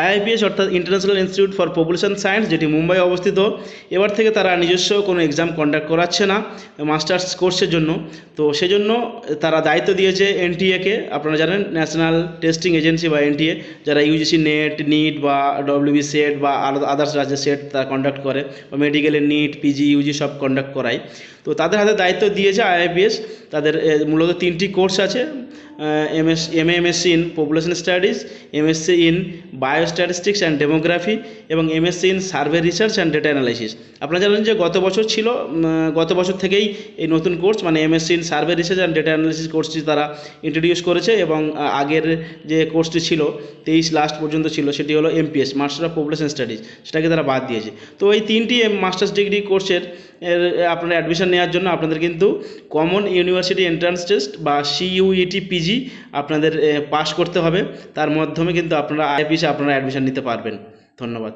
আইআইপিএস অর্থাৎ international institute for population science যেটি মুম্বাই অবস্থিত, এবার থেকে তারা নিজস্ব কোনো এক্সাম কন্ডাক্ট করাচ্ছে না মাস্টার্স কোর্সের জন্য। তো সেজন্য তারা দায়িত্ব দিয়েছে এনটিএকে আপনারা জানেন ন্যাশনাল টেস্টিং এজেন্সি বা এনটিএ যারা ইউজিসি নেট নিট বা ডব্লিউবি সেট বা আদার্স রাজ্যের সেট তারা কন্ডাক্ট করে, বা মেডিকেলের নিট পিজি ইউজি সব কন্ডাক্ট করায়। তো তাদের হাতে দায়িত্ব দিয়েছে আইআইপিএস। তাদের মূলত তিনটি কোর্স আছে MS M MSc in population studies MSc in biostatistics and demography এবং MSc in survey research and data analysis আপনারা জানেন যে গত বছর ছিল গত বছর থেকেই এই নতুন কোর্স মানে MSc in survey research and data analysis কোর্সটি তারা ইন্ট্রোডিউস করেছে এবং আগের যে কোর্সটি ছিল, তেইশ লাস্ট পর্যন্ত ছিল, সেটি হলো MPS master of population studies সেটাকে তারা বাদ দিয়েছে। তো এই তিনটি মাস্টার্স ডিগ্রি কোর্সের এর আপনার অ্যাডমিশন নেওয়ার জন্য আপনাদের কিন্তু কমন ইউনিভার্সিটি এন্ট্রান্স টেস্ট বা সিইউইটি পিজি আপনাদের পাস করতে হবে। তার মাধ্যমে কিন্তু আপনারা আইপিসে আপনারা অ্যাডমিশন নিতে পারবেন। ধন্যবাদ।